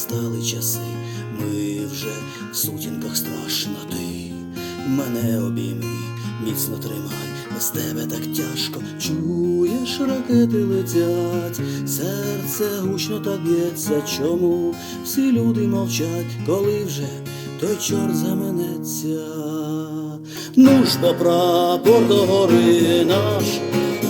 настали часи, ми вже в сутінках страшно ти. Мене обійми, міцно тримай, без тебе так тяжко. Чуєш, ракети летять, серце гучно так б'ється. Чому всі люди мовчать, коли вже той чорт заменеться? Ну ж бо прапор до гори наш,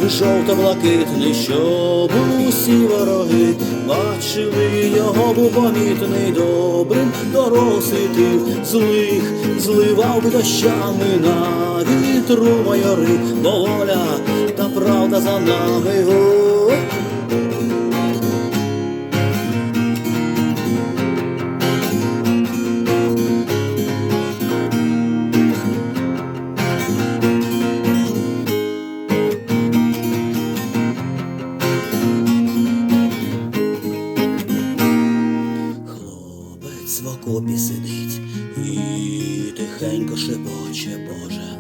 жовто-блакитний, щоб усі вороги бачили його, був помітний добрим, дорогу тих злих зливав би дощами на вітру майори, бо воля та правда за нами. В окопі сидить і тихенько шепоче, Боже,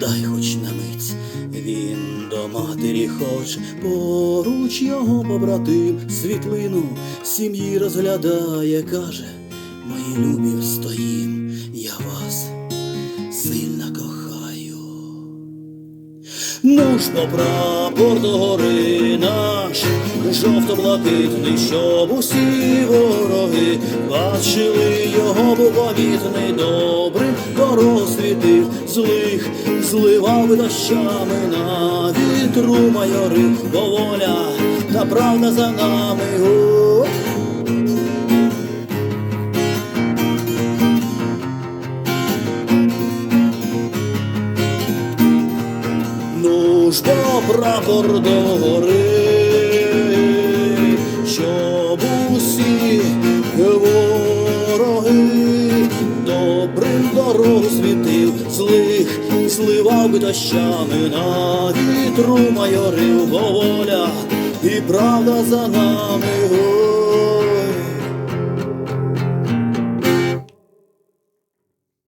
дай хоч на мить, він до матері хоче, поруч його побратим, світлину сім'ї розглядає, каже, мої любі стоїм, я вас сильно кохаю. Ну ж бо прапор до гори наш, жовто-блакитний, щоб усі вороги бачили його, був помітний добрим, світив, злих зливав дощами на вітру майори, бо воля та правда за нами. Ну ж бо прапор до гори, зливав дощами на вітру майорив, воля і правда за нами.